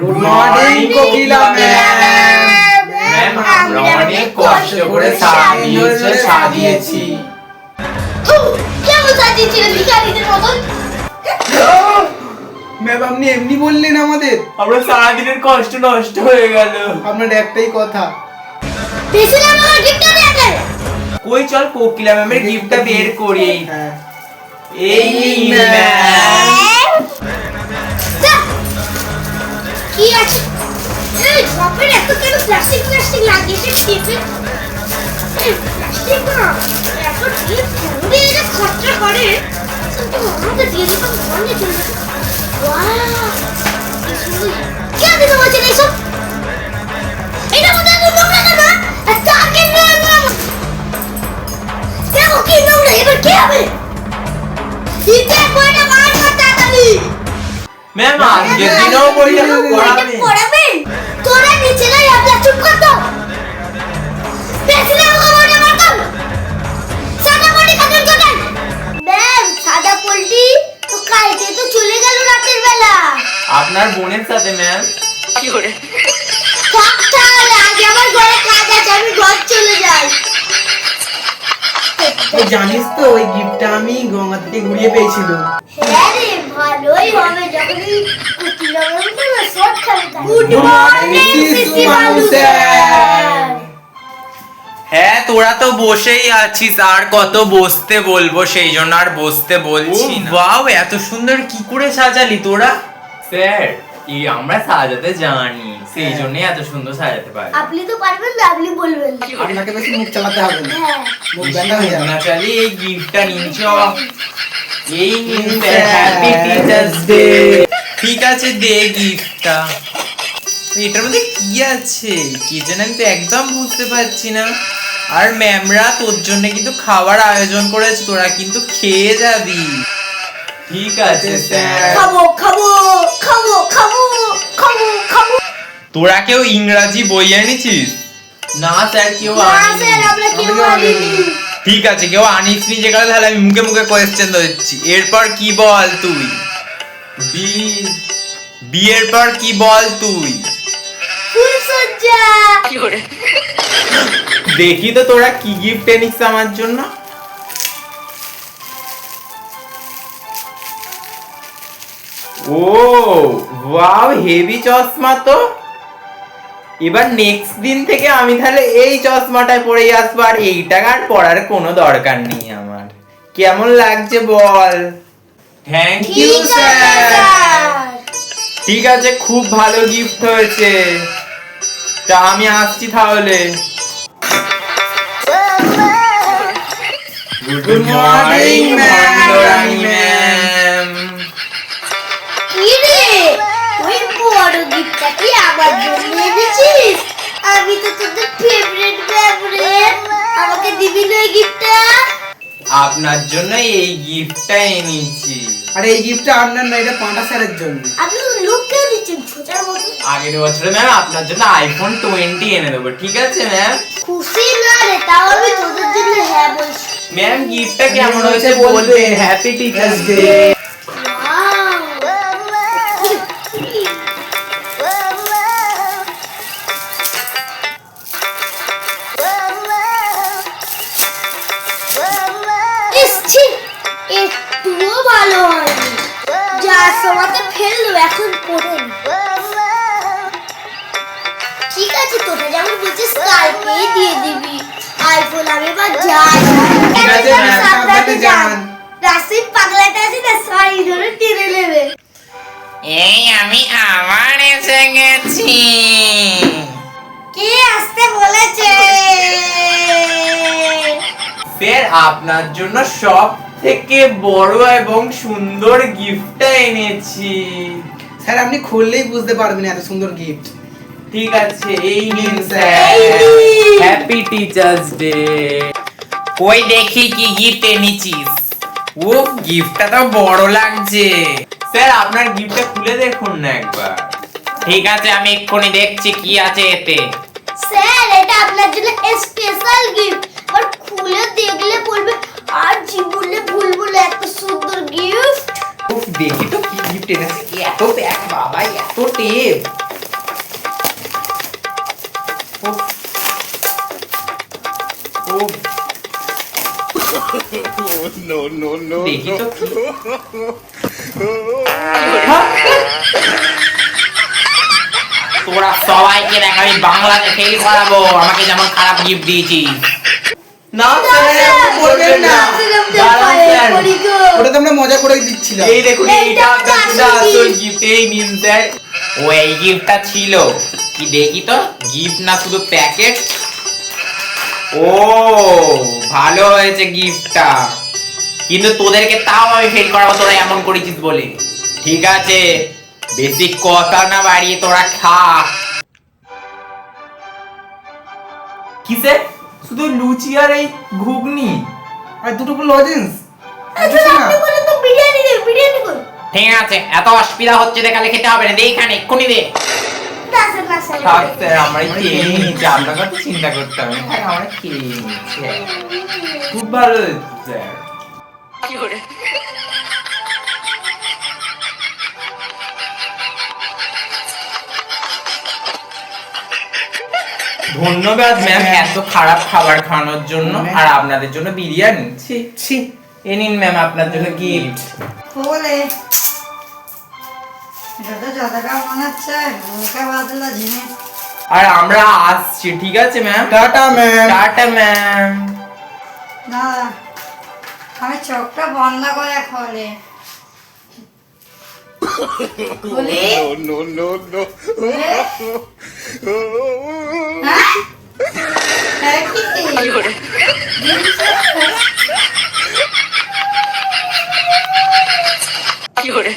Good morning Kokila ma'am ma'am, আমরা অনেক কষ্ট করে সাজিয়েছে। সাজিয়েছি। কেমন সাজিয়েছিলেন ভিখারিদের মতন? ম্যাম আপনি এমনি বললেন আমাদের। আমরা সারাদিনের কষ্ট নষ্ট হয়ে গেল। আপনার একটাই কথা। পেছনে আমার গিফটটা দেখেন কই চল কোকিলা ম্যামের গিফটটা বের করি। হ্যাঁ। এই ম্যাম। কি আছে? এই বাপের এত কেন প্লাস্টিক প্লাস্টিক লাগিয়েছে টিপে? প্লাস্টিক না। এত টিপ কেন দিয়ে এটা খরচা করে? কিন্তু আমাকে দিয়ে দিতাম চলে যেত। ওয়াও কি সুন্দর। কে দিতে দিতে বইটা? বার কর তাড়াতাড়ি। ম্যাম আজকের দিনেও বইটা পড়াবে। পড়াবে? তোরা নিচে নাই আমরা চুপ কর তো। পেছনে বইটা বার কর সাদা পল্টি কাদের কাদের ম্যাম সাদা পল্টি তো কালকে তো চলে গেল রাতের বেলা। আপনার বোনের সাথে ম্যাম। থাক জানিস তো ওই গিফটটা আমি গঙ্গা থেকে ঘুরিয়ে পেয়েছিলাম হ্যাঁ রে ভালোই হবে যখন গুড মর্নিং হ্যাঁ তোরা তো বসেই আছিস আর কত বসতে বলব সেই জন্য আর বসতে বলছি বাও এত সুন্দর কি করে সাজালি তোরা? স্যার এই আমরা সাজাতে জানি। সেই জন্যই এত সুন্দর সাজাতে পারি। আপনি তো পারবেন না আপনি বলবেন। আপনাকে বেশি মুখ চালাতে হবে না। হ্যাঁ। মুখ ব্যান্ডা হয়ে যাবে। না চালি এই গিফটটা নিচ্ছ এই নিন হ্যাপি টিচার্স ডে ঠিক আছে দে গিফটটা। এটার মধ্যে কি আছে? কি যেন আমি তো একদম বুঝতে পারছি না। আর ম্যামরা তোর জন্য কিন্তু খাবার আয়োজন করেছে তোরা কিন্তু খেয়ে যাবি। ঠিক আছে স্যার। খাব খাব খাব খাব খাব খাব। তোরা কেউ ইংরাজি বই এনেছিস? না স্যার কেউ। ঠিক আছে কেউ আনিস নি যেখানে তাহলে আমি মুখে মুখে কোয়েশ্চেন দিচ্ছি এরপর কি বল তুই? বি। বিয়ের পর কি বল তুই? ফুল সজ্জা। দেখি তো তোরা কি গিফট এনেছিস আমার জন্য। ও ওয়াও হেভি চশমা তো। এবার নেক্সট দিন থেকে আমি তাহলে এই চশমাটায় পরেই আসব আর এইটা আর পড়ার কোনো দরকার নেই আমার। কেমন লাগছে বল? থ্যাংক ইউ স্যার ঠিক আছে খুব ভালো গিফট হয়েছে। তা আমি আসছি তাহলে। Ma'am. মন্ডরানী ম্যাম জন্য এই গিফটটা এনেছি। আর এই গিফটটা আপনার না এটা পাঁটা স্যারের জন্য। আপনি তো দিচ্ছেন ছোটার মতো আগের বছরে ম্যাম আপনার জন্য আইফোন টোয়েন্টি এনে দেবো ঠিক আছে ম্যাম খুশি না রে তাও আমি তোদের জন্য হ্যাঁ বলছি। ম্যাম গিফটটা কেমন হয়েছে বলবে। Happy teachers. ডে ছি, একটুও ভালো হয়নি। যার সময়তে ফেলল এখন পড়ে ঠিক আছে তোরা যেমন বলছিস কালকেই দিয়ে দিবি। আইফোন আমি এবার যাই। সাবধানে যান। পাগলাটা আছে না সারি ধরে টেনে নেবে। এই আমি আবার এসে গেছি। কে আসতে বলেছে? আপনার জন্য সব থেকে বড় এবং সুন্দর গিফটটা এনেছি। স্যার আপনি খুললেই বুঝতে পারবেন এত সুন্দর গিফট ঠিক আছে এই নিন স্যার। হ্যাপি টিচার্স ডে কই দেখি কি গিফট এনেছিস ও গিফটটা তো বড় লাগছে। স্যার আপনার গিফটটা খুলে দেখুন না একবার। ঠিক আছে আমি এক্ষুনি দেখছি কি আছে এতে। স্যার এটা আপনার জন্য স্পেশাল গিফট এবার খুলে দেখলে বলবে আর জীবনে ভুলবো না এত সুন্দর গিফট উফ দেখি তো কি গিফট এনেছে এত প্যাক বাবা এত টেপ no, no, no. তোরা সবাইকে দেখ আমি বাংলাতে ফেল করাবো আমাকে যেমন খারাপ গিফট দিয়েছিস। না। স্যার করবেন না। ওটা তো আমরা মজা করে দিচ্ছিলাম। এই দেখুন এইটা এইটা আপনার আসল আসল গিফট এই নিন স্যার। ও এই গিফটটা ছিল। কি দেখি তো? গিফট না শুধু প্যাকেট ও ভালো হয়েছে গিফটটা কিন্তু তোদেরকে তাও আমি ফেল করাবো তোরা এমন করেছিস বলে। ঠিক আছে বেশি কথা না বাড়িয়ে তোরা খা। কিসে শুধু লুচি আর এই ঘুগনি আর দুটো লজেন্স আচ্ছা আপনি বলে তো বিরিয়ানি দে বিরিয়ানি কই? ঠিক আছে এত অসুবিধা হচ্ছে দেখা খেতে হবে না দে এখানে এক্ষুনি দে। আমরা খেয়ে নিয়েছি চিন্তা করতে হবে না। আমরা খেয়ে নিয়েছি খুব ভালো স্যার। ধন্যবাদ ম্যাম এত খারাপ খাবার খাওয়ানোর জন্য আর আপনাদের জন্য বিরিয়ানি। ছি ছি। এ নিন ম্যাম আপনার জন্য গিফট জিনিস আর আমরা আসছি ঠিক আছে ma'am ta-ta ma'am ta-ta ma'am না আমি চোখটা বন্ধ করে খোলে। বলি? নো নো নো কি করে?